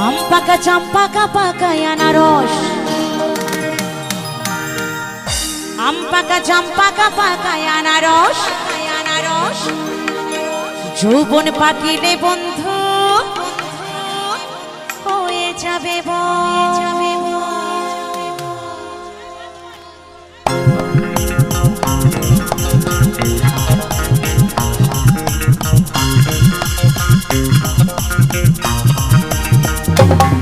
আম পাকা চাম্পাকা পাকা আনারস আম পাকা চাম্পাকা পাকা আনারস আনারস যৌবন পাকিলে বন্ধু, হয়ে যাবে যাবে